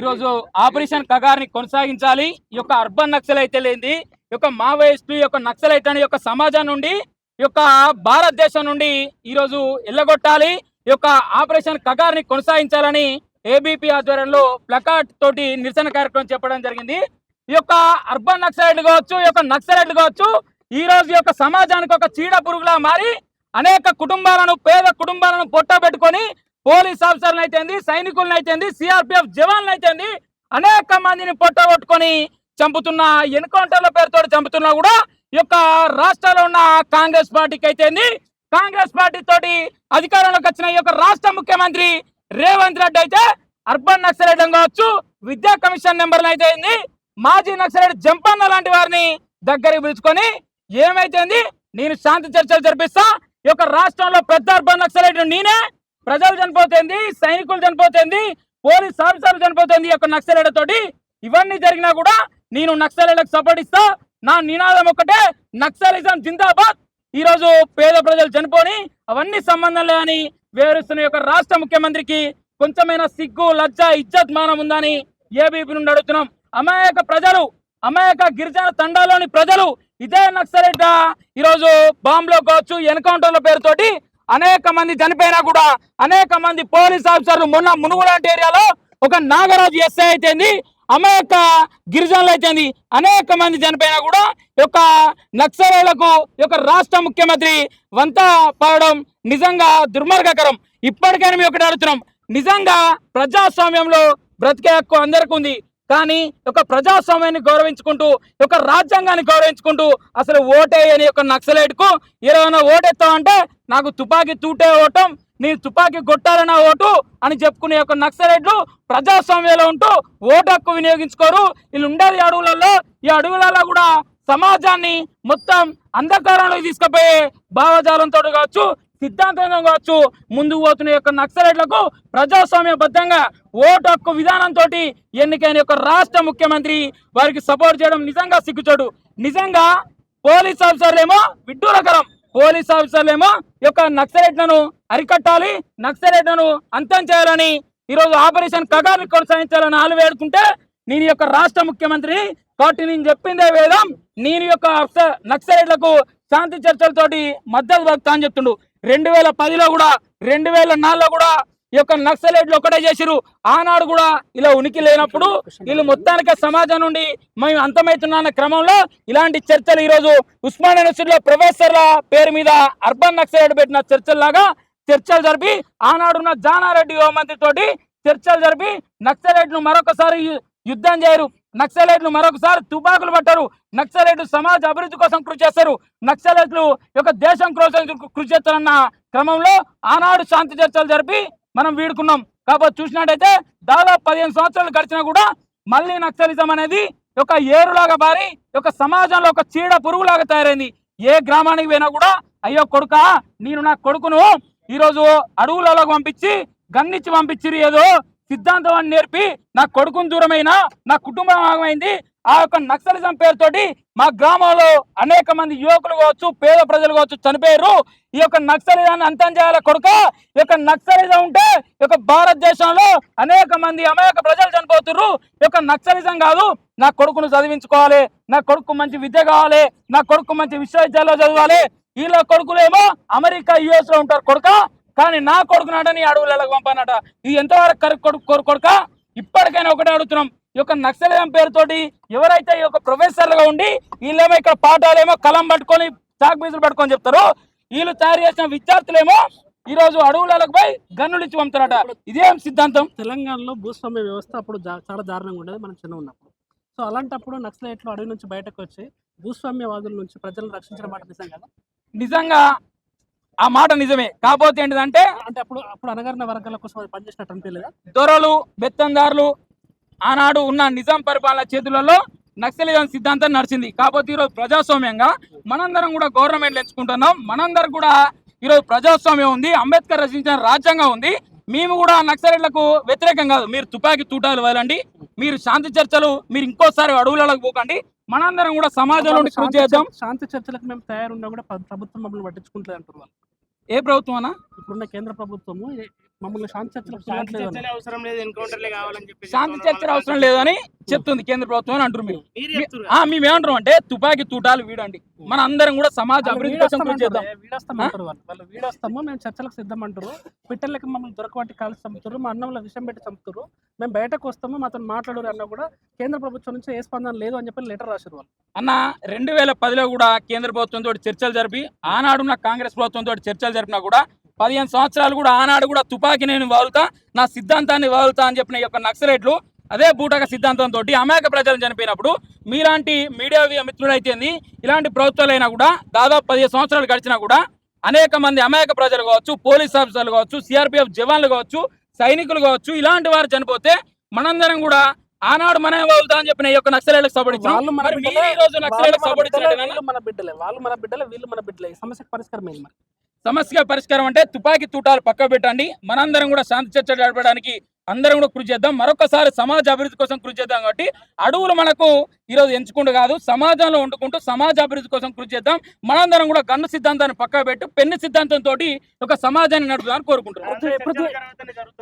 ఈరోజు ఆపరేషన్ కగార్ని కొనసాగించాలి. ఈ యొక్క అర్బన్ నక్సల్ అయితే లేని ఈ యొక్క మావోయిస్టు ఈ యొక్క నక్సలైట్ అనే యొక్క సమాజం నుండి ఈ యొక్క భారతదేశం నుండి ఈరోజు ఎల్లగొట్టాలి. ఈ యొక్క ఆపరేషన్ కగార్ని కొనసాగించాలని ఏబీపీ ఆధ్వర్యంలో ప్లకార్డ్ తోటి నిరసన కార్యక్రమం చెప్పడం జరిగింది. ఈ యొక్క అర్బన్ నక్సలైట్లు కావచ్చు ఈ యొక్క నక్సలైట్లు కావచ్చు ఈ రోజు యొక్క సమాజానికి ఒక చీడ పురుగులా మారి అనేక కుటుంబాలను పేద కుటుంబాలను పొట్ట పెట్టుకొని పోలీస్ ఆఫీసర్లు అయితేంది సైనికులను అయితేంది సిఆర్పిఎఫ్ జవాన్లు అయితేంది అనేక మందిని పొట్టగొట్టుకొని చంపుతున్న ఎన్కౌంటర్ల పేరుతో చంపుతున్నా కూడా ఈ యొక్క రాష్ట్రాల్లో ఉన్న కాంగ్రెస్ పార్టీకి అయితేంది. కాంగ్రెస్ పార్టీ తోటి అధికారంలోకి వచ్చిన ఈ యొక్క రాష్ట్ర ముఖ్యమంత్రి రేవంత్ రెడ్డి అయితే అర్బన్ నక్సలైట్ కావచ్చు విద్యా కమిషన్ నెంబర్లు అయితే అయింది మాజీ నక్సలైట్ జంపన్న లాంటి వారిని దగ్గరికి పిలుచుకొని ఏమైతేంది నేను శాంతి చర్చలు జరిపిస్తా ఈ యొక్క రాష్ట్రంలో పెద్ద అర్బన్ నక్సలైట్ నేనే ప్రజలు చనిపోతుంది సైనికులు చనిపోతుంది పోలీస్ ఆఫీసర్లు చనిపోతుంది ఈ యొక్క నక్సలైట్ ఇవన్నీ జరిగినా కూడా నేను నక్సలైట్లకు సపోర్ట్ ఇస్తా. నా నినాదం ఒక్కటే నక్సలిజం జిందాబాద్. ఈరోజు పేద ప్రజలు చనిపోని అవన్నీ సంబంధం లేదని వివరిస్తున్న యొక్క రాష్ట్ర ముఖ్యమంత్రికి కొంచెమైన సిగ్గు లజ్జ ఇజ్జత్ మానం ఉందని ఏబీపీ నుండి అడుగుతున్నాం. అమాయక ప్రజలు అమాయక గిరిజన తండాలోని ప్రజలు ఇదే నక్సలైట్ ఈరోజు బాంబులో కావచ్చు ఎన్కౌంటర్ల పేరుతోటి అనేక మంది చనిపోయినా కూడా అనేక మంది పోలీస్ ఆఫీసర్లు మొన్న మునుగులాంటి ఏరియాలో ఒక నాగరాజు ఎస్ఐ అయితేంది అనేక గిరిజనులు అయితేంది అనేక మంది చనిపోయినా కూడా యొక్క నక్సలైలకు యొక్క రాష్ట్ర ముఖ్యమంత్రి వంత పడడం నిజంగా దుర్మార్గకరం. ఇప్పటికైనా మేము ఒకటి అడుగుతున్నాం నిజంగా ప్రజాస్వామ్యంలో బ్రతికే హక్కు అందరికీ ఉంది. కానీ ఒక ప్రజాస్వామ్యాన్ని గౌరవించుకుంటూ ఒక రాజ్యాంగాన్ని గౌరవించుకుంటూ అసలు ఓటేయని యొక్క నక్సలైట్కు ఏదైనా ఓటేస్తావు అంటే నాకు తుపాకీ తూటే ఓటం నీ తుపాకీ కొట్టాలన్న ఓటు అని చెప్పుకునే యొక్క నక్సలైట్లు ప్రజాస్వామ్యంలో ఉంటూ ఓటు హక్కు వినియోగించుకోరు. వీళ్ళు ఉండేది అడవులలో. ఈ అడవులలో కూడా సమాజాన్ని మొత్తం అంధకారంలోకి తీసుకుపోయే భావజాలంతో కావచ్చు సిద్ధాంతంగా కావచ్చు ముందుకు పోతున్న యొక్క నక్సలైట్లకు ప్రజాస్వామ్యబద్ధంగా ఓటు హక్కు విధానంతో ఎన్నికైన యొక్క రాష్ట్ర ముఖ్యమంత్రి వారికి సపోర్ట్ చేయడం నిజంగా సిగ్గుచోడు నిజంగా పోలీస్ ఆఫీసర్లేమో విడ్డూరకరం. పోలీస్ ఆఫీసర్లేమో ఈ యొక్క నక్సలైట్లను అరికట్టాలి నక్సలైట్లను అంతం చేయాలని ఈరోజు ఆపరేషన్ కగార్ని కొనసాగించాలని ఆలు వేడుకుంటే నేను యొక్క రాష్ట్ర ముఖ్యమంత్రి కాబట్టి నేను చెప్పిందే వేదం. నేను యొక్క నక్సలైట్లకు శాంతి చర్చలతోటి మద్దతు పలుకుతా అని చెప్తుండు. రెండు వేల పదిలో కూడా రెండు వేల నాలుగులో కూడా ఈ యొక్క నక్సలైట్లు ఒకటే చేసిరు ఆనాడు కూడా ఇలా ఉనికి లేనప్పుడు వీళ్ళు మొత్తానికి సమాజం నుండి మేము అంతమవుతున్న క్రమంలో ఇలాంటి చర్చలు ఈరోజు ఉస్మాన్ యూనివర్సిటీలో ప్రొఫెసర్ల పేరు మీద అర్బన్ నక్సలైట్ పెట్టిన చర్చల్లాగా చర్చలు జరిపి ఆనాడున్న జానారెడ్డి హోంమంత్రి తోటి చర్చలు జరిపి నక్సలైట్ను మరొకసారి యుద్ధం చేయరు. నక్సలైట్లు మరొకసారి తుపాకులు పట్టారు. నక్సలైట్లు సమాజ అభివృద్ధి కోసం కృషి చేస్తారు. నక్సలైట్లు యొక్క దేశం కోసం కృషి చేస్తారన్న క్రమంలో ఆనాడు శాంతి చర్చలు జరిపి మనం వీడుకున్నాం. కాబట్టి చూసినట్టయితే దాదాపు పదిహేను సంవత్సరాలు గడిచినా కూడా మళ్ళీ నక్సలిజం అనేది ఒక ఏరులాగా మారి ఒక సమాజంలో ఒక చీడ పురుగులాగా తయారైంది. ఏ గ్రామానికి పోయినా కూడా అయ్యో కొడుక నేను నా కొడుకును ఈరోజు అడవులలోకి పంపించి గన్నిచ్చి పంపించిరు ఏదో సిద్ధాంతం అని నేర్పి నా కొడుకును దూరమైన నా కుటుంబం ఆగమైంది ఆ యొక్క నక్సలిజం పేరుతోటి మా గ్రామంలో అనేక మంది యువకులు కావచ్చు పేద ప్రజలు కావచ్చు చనిపోయారు. ఈ యొక్క నక్సలిజాన్ని అంతం చేయాల కొడుక ఈ యొక్క నక్సలిజం ఉంటే ఈ యొక్క భారతదేశంలో అనేక మంది అమాయక ప్రజలు చనిపోతుర్రు. ఈ యొక్క నక్సలిజం కాదు నా కొడుకును చదివించుకోవాలి నా కొడుకు మంచి విద్య కావాలి నా కొడుకు మంచి విశ్వవిద్యాలయంలో చదవాలి. వీళ్ళ కొడుకులేమో అమెరికా యుఎస్లో ఉంటారు కొడుక. కానీ నా కొడుకు నాటని అడవులకు పంపనట. ఇది ఎంతవరకు కరెక్ట్ కొడుకు ఇప్పటికైనా ఒకటే అడుగుతున్నాం. ఈ యొక్క నక్సలిజం పేరుతోటి ఎవరైతే ఈ యొక్క ప్రొఫెసర్లుగా ఉండి వీళ్ళేమో ఇక్కడ పాఠాలేమో కలం పట్టుకొని చాక్ పీసులు పట్టుకొని చెప్తారు వీళ్ళు తయారు చేసిన విద్యార్థులేమో ఈ రోజు అడవులకు పోయి గన్నులు ఇచ్చి పంపుతారట. ఇదేం సిద్ధాంతం? తెలంగాణలో భూస్వామ్య వ్యవస్థ అప్పుడు చాలా దారుణంగా ఉండేది మనం చిన్న ఉన్నప్పుడు. సో అలాంటప్పుడు నక్సలైట్లు అడవి నుంచి బయటకు వచ్చి భూస్వామ్యవాదుల నుంచి ప్రజలను రక్షించడం మాట నిజం కదా? నిజంగా ఆ మాట నిజమే. కాకపోతే ఏంటిదంటే అంటే అప్పుడు అప్పుడు అనగారిన వర్గాల కోసం అది పనిచేసినట్టు అనిపించలేదా? దొరలు బెత్తందారులు ఆనాడు ఉన్న నిజాం పరిపాలన చేతులలో నక్సలిజం సిద్ధాంతం నడిచింది. కాకపోతే ఈరోజు ప్రజాస్వామ్యంగా మనందరం కూడా గవర్నమెంట్ ఎంచుకుంటున్నాం. మనందరం కూడా ఈరోజు ప్రజాస్వామ్యం ఉంది. అంబేద్కర్ రచించిన రాజ్యాంగం ఉంది. మేము కూడా నక్సలైట్లకు వ్యతిరేకం కాదు. మీరు తుపాకీ తూటాలు వెళ్ళండి మీరు శాంతి చర్చలు మీరు ఇంకోసారి అడవులకు పోకండి. మనందరం కూడా సమాజంలో కృషి శాంతి చేద్దాం. శాంతి చర్చలకు మేము తయారున్నా కూడా ప్ర- ప్రభుత్వం మమ్మల్ని పట్టించుకుంటుంది అంటారు వాళ్ళు. ఏ ప్రభుత్వం అన్న? ఇప్పుడున్న కేంద్ర ప్రభుత్వము మమ్మల్ని శాంతి చర్చలే అవసరం లేదు ఎన్కౌంటర్లే కావాలని చెప్పి శాంతి చర్చలు అవసరం లేదని చెప్తుంది కేంద్ర ప్రభుత్వం అని అంటారు మీరు. మేము ఏమంటారు అంటే తుపాకీ తూటాలు వీడండి. మన అందరం కూడా సమాజ అభివృద్ధి కోసం కృషి చేద్దాం. వీడొస్తామంటారు వాళ్ళు. వీడొస్తాము మేము చర్చలకు సిద్ధం అంటారు పిట్టలకి మమ్మల్ని దొరకబట్టి కాల్చి చంపుతారు మా అన్నంలో విషం పెట్టి చంపుతారు. మేము బయటకు వస్తాము మాతో మాట్లాడరు అన్నా కూడా కేంద్ర ప్రభుత్వం నుంచి ఏ స్పందన లేదు అని చెప్పి లెటర్ రాశారు వాళ్ళు. అన్న రెండు వేల పదిలో కూడా కేంద్ర ప్రభుత్వంతో చర్చలు జరిపి ఆనాడున్న కాంగ్రెస్ ప్రభుత్వంతో చర్చలు జరిపినా కూడా పదిహేను సంవత్సరాలు కూడా ఆనాడు కూడా తుపాకీ నేను వాలుతా నా సిద్ధాంతాన్ని వాలుతా అని చెప్పిన ఈ యొక్క నక్సలైట్లు అదే బూటక సిద్ధాంతంతో అమాయక ప్రజలు చనిపోయినప్పుడు మీలాంటి మీడియా మిత్రులైతేంది ఇలాంటి ప్రభుత్వాలైనా కూడా దాదాపు పదిహేను సంవత్సరాలు గడిచినా కూడా అనేక మంది అమాయక ప్రజలు కావచ్చు పోలీస్ ఆఫీసర్లు కావచ్చు సిఆర్పిఎఫ్ జవాన్లు కావచ్చు సైనికులు కావచ్చు ఇలాంటి వారు చనిపోతే మనందరం కూడా ఆనాడు మనమే వాలుతా అని చెప్పిన ఈ యొక్క నక్సలైట్లకు సపోర్ట్ ఇచ్చాం వాళ్ళు మన బిడ్డలే, వాళ్ళు మన బిడ్డలే? వీళ్ళు మన బిడ్డలే వాళ్ళు వీళ్ళు సమస్యకు పరిష్కారం ఏంటి మరి సమస్య పరిష్కారం అంటే తుపాకీ తూటాలు పక్క పెట్టండి. మనందరం కూడా శాంతి చర్చ జరపడానికి అందరం కూడా కృషి చేద్దాం. మరొకసారి సమాజ అభివృద్ధి కోసం కృషి చేద్దాం కాబట్టి అడవులు మనకు ఈరోజు ఎంచుకుంటూ కాదు సమాజంలో వండుకుంటూ సమాజ అభివృద్ధి కోసం కృషి చేద్దాం. మనందరం కూడా గన్ను సిద్ధాంతాన్ని పక్క పెట్టి పెన్ను సిద్ధాంతంతో ఒక సమాజాన్ని నడుపుదామని కోరుకుంటున్నాం.